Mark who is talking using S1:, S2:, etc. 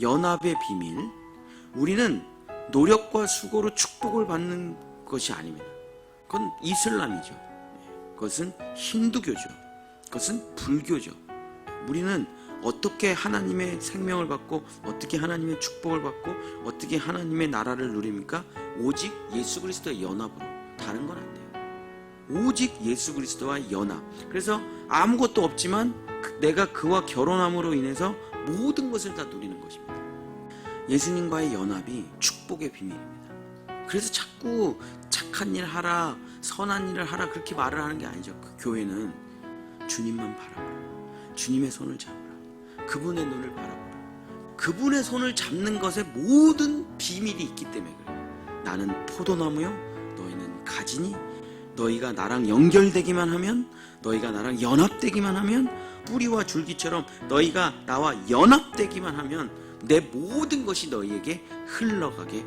S1: 연합의 비밀. 우리는 노력과 수고로 축복을 받는 것이 아닙니다. 그건 이슬람이죠. 그것은 힌두교죠. 그것은 불교죠. 우리는 어떻게 하나님의 생명을 받고 어떻게 하나님의 축복을 받고 어떻게 하나님의 나라를 누립니까? 오직 예수 그리스도의 연합으로 다른 건 안 돼요. 오직 예수 그리스도와 연합. 그래서 아무것도 없지만 그- 내가 그와 결혼함으로 인해서 모든 것을 다 누리는 것입니다. 예수님과의 연합이 축복의 비밀입니다. 그래서 자꾸 착한 일 하라, 선한 일을 하라 그렇게 말을 하는 게 아니죠. 그 교회는 주님만 바라보라. 주님의 손을 잡으라. 그분의 눈을 바라보라. 그분의 손을 잡는 것에 모든 비밀이 있기 때문에 그래요. 나는 포도나무요, 너희는 가지니 너희가 나랑 연결되기만 하면 너희가 나랑 연합되기만 하면 뿌리와 줄기처럼 너희가 나와 연합되기만 하면 내 모든 것이 너희에게 흘러가게